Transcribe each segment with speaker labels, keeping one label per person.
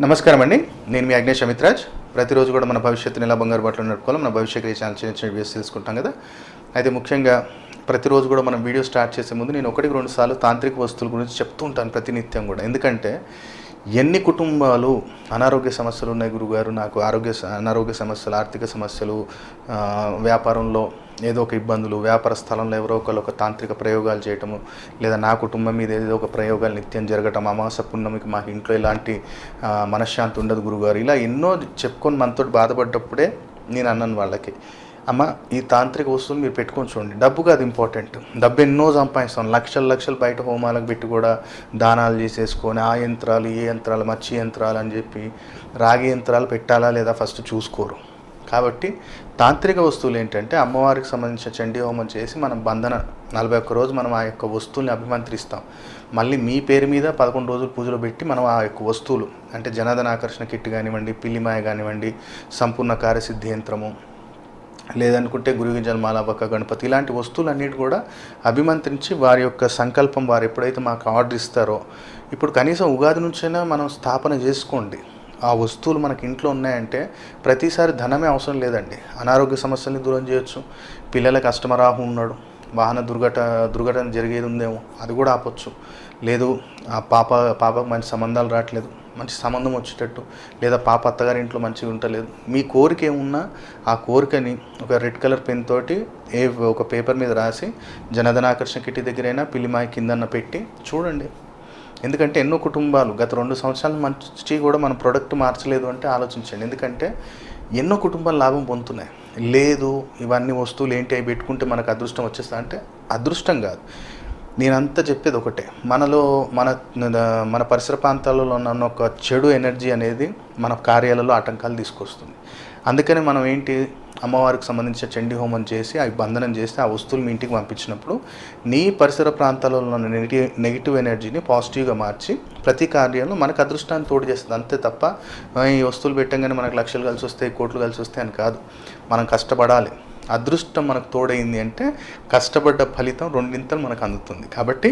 Speaker 1: నమస్కారం అండి నేను మీ అగ్నేష్ అమిత్రాజ్. ప్రతిరోజు కూడా మన భవిష్యత్తుని ఎలా బంగారు బాటలో నడుపుకోవాలి మన భవిష్యత్ ఛానల్ చిన్న చిన్న వీడియోస్ తెలుసుకుంటాం కదా. అయితే ముఖ్యంగా ప్రతిరోజు కూడా మనం వీడియో స్టార్ట్ చేసే ముందు నేను ఒకటికి రెండు సార్లు తాంత్రిక వస్తువుల గురించి చెప్తూ ఉంటాను ప్రతినిత్యం కూడా. ఎందుకంటే ఎన్ని కుటుంబాలు అనారోగ్య సమస్యలు ఉన్నాయి గురుగారు? నాకు ఆరోగ్య స- అనారోగ్య సమస్యలు ఆర్థిక సమస్యలు వ్యాపారంలో ఏదో ఒక ఇబ్బందులు వ్యాపార స్థలంలో ఎవరో ఒకరు ఒక తాంత్రిక ప్రయోగాలు చేయటము లేదా నా కుటుంబం మీద ఏదో ఒక ప్రయోగాలు నిత్యం జరగటం అమాస పున్నమికి మాకు ఇంట్లో ఇలాంటి మనశ్శాంతి ఉండదు గురుగారు. ఇలా ఎన్నో చెప్పుకొని మనతో బాధపడ్డప్పుడే నేను అన్నాను వాళ్ళకి అమ్మ ఈ తాంత్రిక వస్తువులు మీరు పెట్టుకొని చూడండి. డబ్బు కాదు ఇంపార్టెంట్. డబ్బు ఎన్నో సంపాదిస్తాం. లక్షలు లక్షలు బయట హోమాలకు పెట్టి కూడా దానాలు చేసేసుకొని ఆ యంత్రాలు ఏ యంత్రాలు మచ్చి యంత్రాలు అని చెప్పి రాగి యంత్రాలు పెట్టాలా లేదా ఫస్ట్ చూసుకోరు. కాబట్టి తాంత్రిక వస్తువులు ఏంటంటే అమ్మవారికి సంబంధించిన చండీ హోమం చేసి మనం బంధన నలభై ఒక్క రోజు మనం ఆ యొక్క వస్తువుల్ని అభిమంత్రిస్తాం. మళ్ళీ మీ పేరు మీద పదకొండు రోజులు పూజలు పెట్టి మనం ఆ యొక్క వస్తువులు అంటే జనాదన ఆకర్షణ కిట్ కానివ్వండి పిల్లిమాయ కానివ్వండి సంపూర్ణ కార్యసిద్ధి యంత్రము లేదనుకుంటే గురుగింజల మాలాబక్క గణపతి ఇలాంటి వస్తువులన్నిటి కూడా అభిమంత్రించి వారి యొక్క సంకల్పం వారు ఎప్పుడైతే మాకు ఆర్డర్ ఇస్తారో ఇప్పుడు కనీసం ఉగాది నుంచైనా మనం స్థాపన చేసుకోండి. ఆ వస్తువులు మనకి ఇంట్లో ఉన్నాయంటే ప్రతిసారి ధనమే అవసరం లేదండి. అనారోగ్య సమస్యల్ని దూరం చేయొచ్చు. పిల్లల కస్టమర్ ఆహు ఉన్నాడు. వాహన దుర్ఘట దుర్ఘటన జరిగేది ఉందేమో అది కూడా ఆపొచ్చు. లేదు ఆ పాప పాపకు మంచి సంబంధాలు రావట్లేదు. మంచి సంబంధం వచ్చేటట్టు. లేదా పాప అత్తగారి ఇంట్లో మంచిగా ఉండలేదు. మీ కోరిక ఏమున్నా ఆ కోరికని ఒక రెడ్ కలర్ పెన్ తోటి ఏ ఒక పేపర్ మీద రాసి జనధనాకర్షణ కిట్టి దగ్గరైనా పిల్లిమాయి కిందన్న పెట్టి చూడండి. ఎందుకంటే ఎన్నో కుటుంబాలు గత రెండు సంవత్సరాల మంచి కూడా మన ప్రోడక్ట్ మార్చలేదు అంటే ఆలోచించండి. ఎందుకంటే ఎన్నో కుటుంబాలు లాభం పొందుతున్నాయి. లేదు ఇవన్నీ వస్తువులు ఏంటి అవి పెట్టుకుంటే మనకు అదృష్టం వచ్చేస్తా అంటే అదృష్టం కాదు. నేనంతా చెప్పేది ఒకటే. మనలో మన మన పరిసర ప్రాంతాలలో ఉన్న ఒక చెడు ఎనర్జీ అనేది మన కార్యాలలో ఆటంకాలు తీసుకొస్తుంది. అందుకని మనం ఏంటి అమ్మవారికి సంబంధించిన చండీ హోమం చేసి అవి బంధనం చేసి ఆ వస్తువులు మీ ఇంటికి పంపించినప్పుడు నీ పరిసర ప్రాంతాలలో ఉన్న నెగిటివ్ నెగిటివ్ ఎనర్జీని పాజిటివ్గా మార్చి ప్రతి కార్యంలో మనకు అదృష్టాన్ని తోడు చేస్తుంది. అంతే తప్ప ఈ వస్తువులు పెట్టంగానే మనకు లక్షలు కలిసి వస్తాయి కోట్లు కలిసి వస్తాయి అని కాదు. మనం కష్టపడాలి. అదృష్టం మనకు తోడైంది అంటే కష్టపడ్డ ఫలితం రెండింతలు మనకు అందుతుంది. కాబట్టి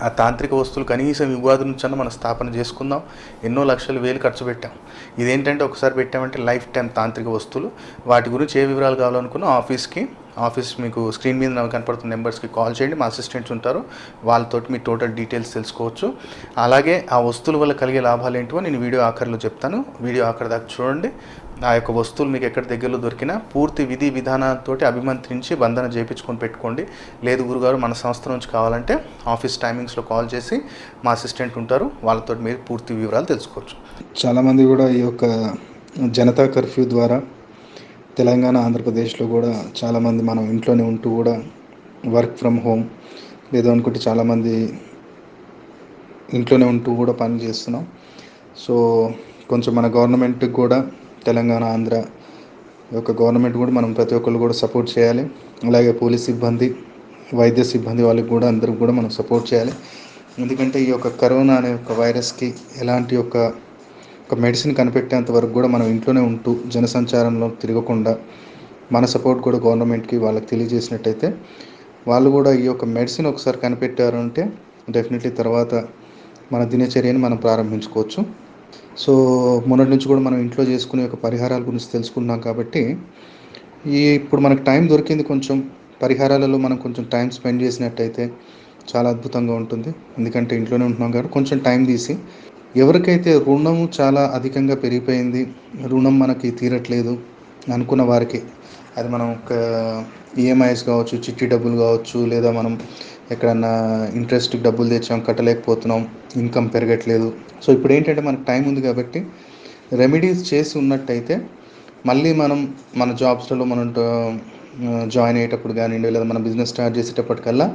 Speaker 1: ఆ తాంత్రిక వస్తువులు కనీసం ఈ ఉగాది నుంచన్నా మనం స్థాపన చేసుకుందాం. ఎన్నో లక్షలు వేలు ఖర్చు పెట్టాం. ఇదేంటంటే ఒకసారి పెట్టామంటే లైఫ్ టైం తాంత్రిక వస్తువులు. వాటి గురించి ఏ వివరాలు కావాలనుకున్నా ఆఫీస్కి ఆఫీస్ మీకు స్క్రీన్ మీద నాకు కనపడుతున్న నెంబర్స్కి కాల్ చేయండి. మా అసిస్టెంట్స్ ఉంటారు. వాళ్ళతోటి మీ టోటల్ డీటెయిల్స్ తెలుసుకోవచ్చు. అలాగే ఆ వస్తువుల వల్ల కలిగే లాభాలు ఏంటో నేను వీడియో ఆఖరిలో చెప్తాను. వీడియో ఆఖరి దాకా చూడండి. ఆ యొక్క వస్తువులు మీకు ఎక్కడ దగ్గరలో దొరికినా పూర్తి విధి విధానంతో అభిమంత్రించి బంధన చేయించుకొని పెట్టుకోండి. లేదు గురుగారు మన సంస్థ నుంచి కావాలంటే ఆఫీస్ టైమింగ్స్లో కాల్ చేసి మా అసిస్టెంట్ ఉంటారు. వాళ్ళతో మీరు పూర్తి వివరాలు తెలుసుకోవచ్చు.
Speaker 2: చాలామంది కూడా ఈ యొక్క జనతా కర్ఫ్యూ ద్వారా తెలంగాణ ఆంధ్రప్రదేశ్లో కూడా చాలామంది మనం ఇంట్లోనే ఉంటూ కూడా వర్క్ ఫ్రమ్ హోమ్ లేదు అనుకుంటే చాలామంది ఇంట్లోనే ఉంటూ కూడా పని చేస్తున్నాం. సో కొంచెం మన గవర్నమెంట్కి కూడా తెలంగాణ ఆంధ్ర యొక్క గవర్నమెంట్ కూడా మనం ప్రతి ఒక్కరు కూడా సపోర్ట్ చేయాలి. అలాగే పోలీస్ సిబ్బంది వైద్య సిబ్బంది వాళ్ళకి కూడా అందరికి కూడా మనం సపోర్ట్ చేయాలి. ఎందుకంటే ఈ యొక్క కరోనా అనే ఒక వైరస్కి ఎలాంటి యొక్క ఒక మెడిసిన్ కనిపెట్టేంత వరకు కూడా మనం ఇంట్లోనే ఉంటూ జనసంచారంలో తిరగకుండా మన సపోర్ట్ కూడా గవర్నమెంట్కి వాళ్ళకి తెలియజేసినట్టయితే వాళ్ళు కూడా ఈ యొక్క మెడిసిన్ ఒకసారి కనిపెట్టారంటే డెఫినెట్లీ తర్వాత మన దినచర్యని మనం ప్రారంభించుకోవచ్చు. సో మొన్నటి నుంచి కూడా మనం ఇంట్లో చేసుకునే ఒక పరిహారాల గురించి తెలుసుకున్నాం కాబట్టి ఈ ఇప్పుడు మనకు టైం దొరికింది కొంచెం పరిహారాలలో మనం కొంచెం టైం స్పెండ్ చేసినట్టయితే చాలా అద్భుతంగా ఉంటుంది. ఎందుకంటే ఇంట్లోనే ఉంటున్నాం కాబట్టి కొంచెం టైం తీసి ఎవరికైతే రుణం చాలా అధికంగా పెరిగిపోయింది రుణం మనకి తీరట్లేదు అనుకున్న వారికి అది మనం ఒక ఈఎంఐస్ కావచ్చు చిట్టి డబ్బులు కావచ్చు లేదా మనం ఎక్కడన్నా ఇంట్రెస్ట్కి డబ్బులు తెచ్చాం కట్టలేకపోతున్నాం ఇన్కమ్ పెరగట్లేదు. సో ఇప్పుడు ఏంటంటే మనకు టైం ఉంది కాబట్టి రెమెడీస్ చేసి ఉన్నట్టయితే మళ్ళీ మనం మన జాబ్స్లలో మనం జాయిన్ అయ్యేటప్పుడు కానివ్వండి లేదా మన బిజినెస్ స్టార్ట్ చేసేటప్పటికల్లా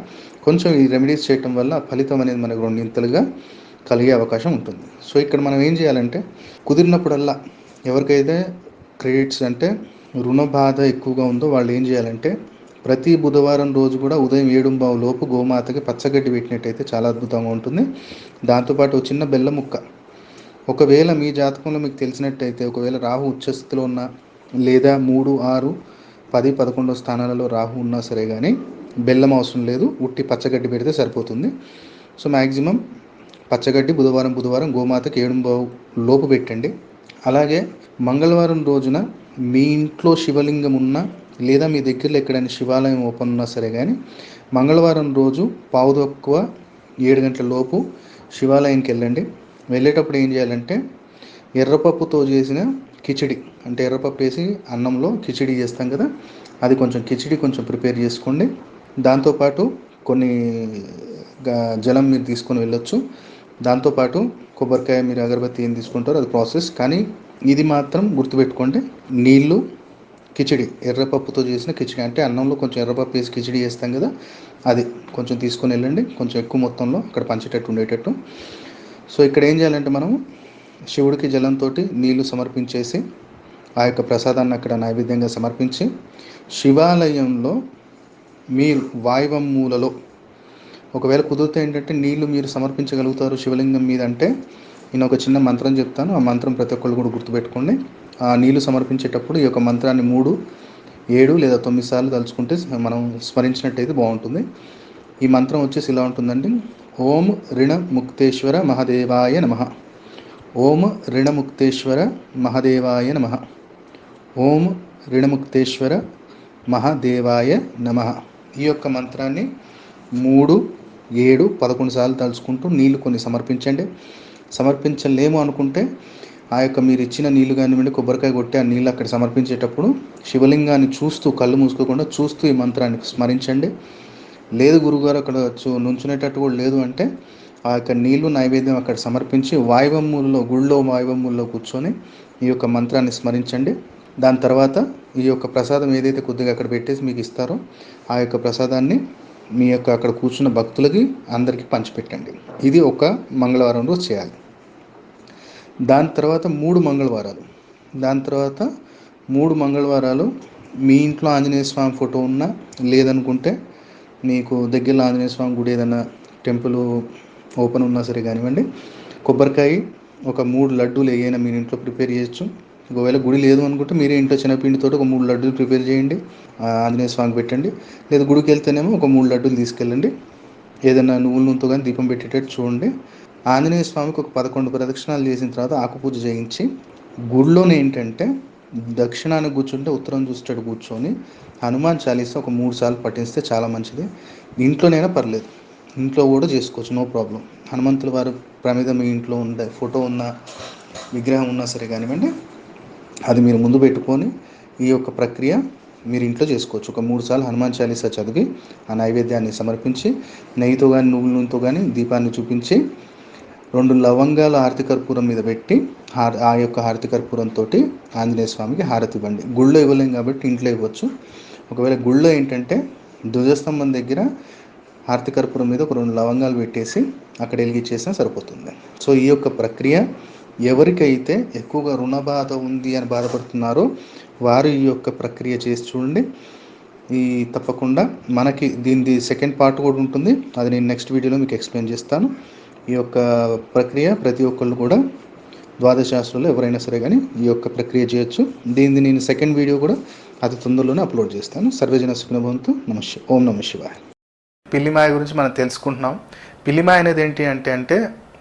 Speaker 2: కొంచెం ఈ రెమెడీస్ చేయటం వల్ల ఫలితం అనేది మనకు రెండింతలుగా కలిగే అవకాశం ఉంటుంది. సో ఇక్కడ మనం ఏం చేయాలంటే కుదిరినప్పుడల్లా ఎవరికైతే క్రెడిట్స్ అంటే రుణ బాధ ఎక్కువగా ఉందో వాళ్ళు ఏం చేయాలంటే ప్రతి బుధవారం రోజు కూడా ఉదయం ఏడుంబావు లోపు గోమాతకి పచ్చగడ్డి పెట్టినట్టయితే చాలా అద్భుతంగా ఉంటుంది. దాంతోపాటు చిన్న బెల్ల ముక్క. ఒకవేళ మీ జాతకంలో మీకు తెలిసినట్టయితే ఒకవేళ రాహు ఉచ్చస్థితిలో ఉన్న లేదా మూడు ఆరు పది పదకొండో స్థానాలలో రాహు ఉన్నా సరే కానీ బెల్లం అవసరం లేదు. ఉట్టి పచ్చగడ్డి పెడితే సరిపోతుంది. సో మ్యాక్సిమం
Speaker 1: పచ్చగడ్డి బుధవారం బుధవారం గోమాతకి ఏడుంబావు లోపు పెట్టండి. అలాగే మంగళవారం రోజున మీ ఇంట్లో శివలింగం ఉన్నా లేదా మీ దగ్గరలో ఎక్కడైనా శివాలయం ఓపెన్ ఉన్నా సరే కానీ మంగళవారం రోజు పావు తక్కువ ఏడు గంటల లోపు శివాలయంకి వెళ్ళండి. వెళ్ళేటప్పుడు ఏం చేయాలంటే ఎర్రపప్పుతో చేసిన కిచిడి అంటే ఎర్రపప్పు వేసి అన్నంలో కిచిడి చేస్తాం కదా అది కొంచెం కిచిడి కొంచెం ప్రిపేర్ చేసుకోండి. దాంతోపాటు కొన్ని జలం మీరు తీసుకొని వెళ్ళొచ్చు. దాంతోపాటు కొబ్బరికాయ మీరు అగరబత్తి ఏం తీసుకుంటారో అది ప్రాసెస్. కానీ ఇది మాత్రం గుర్తుపెట్టుకోండి నీళ్ళు కిచిడి ఎర్రపప్పుతో చేసిన కిచిడి. అంటే అన్నంలో కొంచెం ఎర్రపప్పు వేసి కిచిడి చేస్తాం కదా అది కొంచెం తీసుకొని వెళ్ళండి. కొంచెం ఎక్కువ మొత్తంలో అక్కడ పంచేటట్టు ఉండేటట్టు. సో ఇక్కడ ఏం చేయాలంటే మనం శివుడికి జలంతో నీళ్ళు సమర్పించేసి ఆ యొక్క ప్రసాదాన్ని అక్కడ నైవేద్యంగా సమర్పించి శివాలయంలో మీరు వాయువం మూలలో ఒకవేళ కుదిరితే ఏంటంటే నీళ్ళు మీరు సమర్పించగలుగుతారు శివలింగం మీద అంటే. నేను ఒక చిన్న మంత్రం చెప్తాను. ఆ మంత్రం ప్రతి ఒక్కళ్ళు కూడా గుర్తుపెట్టుకోండి. ఆ నీళ్ళు సమర్పించేటప్పుడు ఈ యొక్క మంత్రాన్ని మూడు ఏడు లేదా తొమ్మిది సార్లు తలుచుకుంటే మనం స్మరించినట్టయితే బాగుంటుంది. ఈ మంత్రం వచ్చేసి ఇలా ఉంటుందండి? ఓం రిణ ముక్తేశ్వర మహదేవాయ నమ. ఓం రిణముక్తేశ్వర మహదేవాయ నమ. ఓం రిణముక్తేశ్వర మహాదేవాయ నమ. ఈ యొక్క మంత్రాన్ని మూడు ఏడు పదకొండు సార్లు తలుచుకుంటూ నీళ్ళు కొన్ని సమర్పించండి. సమర్పించలేము అనుకుంటే ఆ యొక్క మీరు ఇచ్చిన నీళ్ళు కానివ్వండి కొబ్బరికాయ కొట్టి ఆ నీళ్ళు అక్కడ సమర్పించేటప్పుడు శివలింగాన్ని చూస్తూ కళ్ళు మూసుకోకుండా చూస్తూ ఈ మంత్రాన్ని స్మరించండి. లేదు గురుగారు అక్కడ నుంచునేటట్టు కూడా లేదు అంటే ఆ యొక్క నీళ్ళు నైవేద్యం అక్కడ సమర్పించి వాయువమ్ముల్లో గుళ్ళో వాయువమ్ముల్లో కూర్చొని ఈ యొక్క మంత్రాన్ని స్మరించండి. దాని తర్వాత ఈ యొక్క ప్రసాదం ఏదైతే కొద్దిగా అక్కడ పెట్టేసి మీకు ఇస్తారో ఆ యొక్క ప్రసాదాన్ని మీ యొక్క అక్కడ కూర్చున్న భక్తులకి అందరికీ పంచిపెట్టండి. ఇది ఒక మంగళవారం రోజు చేయాలి. దాని తర్వాత మూడు మంగళవారాలు. దాని తర్వాత మూడు మంగళవారాలు మీ ఇంట్లో ఆంజనేయ స్వామి ఫోటో ఉన్నా లేదనుకుంటే మీకు దగ్గరలో ఆంజనేయ స్వామి గుడి ఏదైనా టెంపుల్ ఓపెన్ ఉన్నా సరే కానివ్వండి కొబ్బరికాయ ఒక మూడు లడ్డూలు ఏవైనా మీరు ఇంట్లో ప్రిపేర్ చేయొచ్చు. ఒకవేళ గుడి లేదు అనుకుంటే మీరే ఇంట్లో చిన్నపిండితో ఒక మూడు లడ్డూలు ప్రిపేర్ చేయండి ఆంజనేయ స్వామికి పెట్టండి. లేదా గుడికి వెళ్తేనేమో ఒక మూడు లడ్డూలు తీసుకెళ్ళండి. ఏదైనా నువ్వుల నూనెతో కానీ దీపం పెట్టేటట్టు చూడండి. ఆంజనేయ స్వామికి ఒక పదకొండు ప్రదక్షిణాలు చేసిన తర్వాత ఆకుపూజ చేయించి గుడిలోనే ఏంటంటే దక్షిణాన్ని కూర్చుంటే ఉత్తరం చూసేటట్టు కూర్చొని హనుమాన్ చాలీసా ఒక మూడు సార్లు పఠిస్తే చాలా మంచిది. ఇంట్లోనైనా పర్లేదు. ఇంట్లో కూడా చేసుకోవచ్చు నో ప్రాబ్లం. హనుమంతుల వారు ప్రమిద మీ ఇంట్లో ఉండే ఫోటో ఉన్న విగ్రహం ఉన్నా సరే కానివ్వండి అది మీరు ముందు పెట్టుకొని ఈ యొక్క ప్రక్రియ మీరు ఇంట్లో చేసుకోవచ్చు. ఒక మూడు సార్లు హనుమాన్ చాలీసా చదివి ఆ నైవేద్యాన్ని సమర్పించి నెయ్యితో కానీ నువ్వుల నూనెతో కానీ దీపాన్ని చూపించి రెండు లవంగాలు హారతి కర్పూరం మీద పెట్టి ఆ యొక్క హారతి కర్పూరంతో ఆంజనేయ స్వామికి హారతి ఇవ్వండి. గుళ్ళో ఇవ్వలేం కాబట్టి ఇంట్లో ఇవ్వచ్చు. ఒకవేళ గుళ్ళో ఏంటంటే ధ్వజస్తంభం దగ్గర హారతి కర్పూరం మీద ఒక రెండు లవంగాలు పెట్టేసి అక్కడ వెలిగించేసినా సరిపోతుంది. సో ఈ యొక్క ప్రక్రియ ఎవరికైతే ఎక్కువగా రుణ బాధ ఉంది అని బాధపడుతున్నారో వారు ఈ యొక్క ప్రక్రియ చేసి చూడండి. ఈ తప్పకుండా మనకి దీనిది సెకండ్ పార్ట్ కూడా ఉంటుంది. అది నేను నెక్స్ట్ వీడియోలో మీకు ఎక్స్ప్లెయిన్ చేస్తాను. ఈ యొక్క ప్రక్రియ ప్రతి ఒక్కళ్ళు కూడా ద్వాదశాస్త్రంలో ఎవరైనా సరే కానీ ఈ యొక్క ప్రక్రియ చేయొచ్చు. దీన్ని నేను సెకండ్ వీడియో కూడా అతి తొందరలోనే అప్లోడ్ చేస్తాను. సర్వజన సుఖనభవంతు. నమ ఓం నమ శివాయ.
Speaker 3: పిల్లిమాయ గురించి మనం తెలుసుకుంటున్నాం. పిల్లిమాయ అనేది ఏంటి అంటే అంటే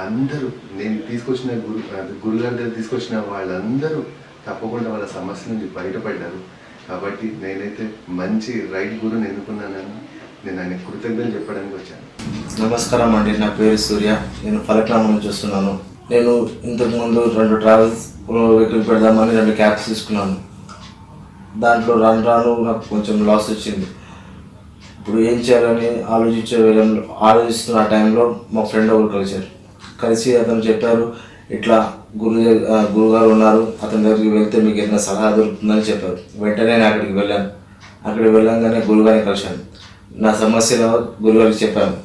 Speaker 4: అందరూ నేను తీసుకొచ్చిన గురు అది గురుగారి దగ్గర తీసుకొచ్చిన వాళ్ళందరూ తప్పకుండా వాళ్ళ సమస్య నుంచి బయటపడ్డారు. కాబట్టి నేనైతే మంచి రైట్ గురుని ఎన్నుకున్నానని నేను ఆయన కృతజ్ఞతలు చెప్పడానికి వచ్చాను.
Speaker 5: నమస్కారం అండి నా పేరు సూర్య. నేను ఫలక్నామా నుంచి వస్తున్నాను. నేను ఇంతకుముందు రెండు ట్రావెల్స్ వెహికల్ పెడదామని రెండు క్యాబ్స్ తీసుకున్నాను. దాంట్లో రాను రాను నాకు కొంచెం లాస్ వచ్చింది. ఇప్పుడు ఏం చేయాలని ఆలోచించే ఆలోచిస్తున్న ఆ టైంలో మా ఫ్రెండ్ ఒకరు కలిశారు. కలిసి అతను చెప్పారు ఇట్లా గురు గురుగారు ఉన్నారు అతని దగ్గరికి వెళ్తే మీకు ఏదైనా సలహా దొరుకుతుందని చెప్పారు. వెంటనే నేను అక్కడికి వెళ్ళాను. అక్కడికి వెళ్ళంగానే గురుగారిని కలిశాను. నా సమస్యలో గురుగారికి చెప్పాను.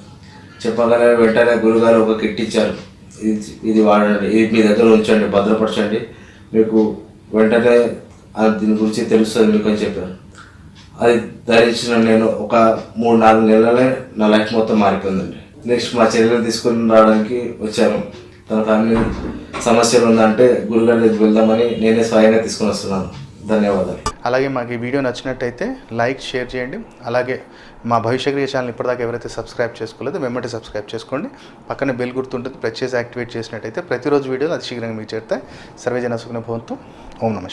Speaker 5: చెప్పగానే వెంటనే గురుగారు ఒక కిట్ ఇచ్చారు. ఇది ఇది వాడండి ఇది మీ దగ్గర ఉంచండి భద్రపరచండి. మీకు వెంటనే దీని గురించి తెలుస్తుంది మీకు అని చెప్పారు. అది ధరించిన నేను ఒక మూడు నాలుగు నెలలే నా లైఫ్ మొత్తం మారిపోయిందండి. నెక్స్ట్ మా చెల్లెలు తీసుకుని రావడానికి వచ్చాను. తన ఫ్యామిలీ సమస్యలు ఉందంటే గురుగారి వెళ్దామని నేనే స్వయంగా తీసుకుని వస్తున్నాను. ధన్యవాదాలు.
Speaker 1: అలాగే మాకు ఈ వీడియో నచ్చినట్టయితే లైక్ షేర్ చేయండి. అలాగే మా భవిష్యక్రియ ఛానల్ ఇప్పటిదాకా ఎవరైతే సబ్స్క్రైబ్ చేసుకోలేదో వెంబడి సబ్స్క్రైబ్ చేసుకోండి. పక్కన బెల్ గుర్తుంటుంది ప్రెస్ చేసి యాక్టివేట్ చేసినట్టయితే ప్రతిరోజు వీడియోలు అది శీఘ్రంగా మీకు చేరుతాయి. సర్వేజన సుఖన భవంతు. ఓం నమ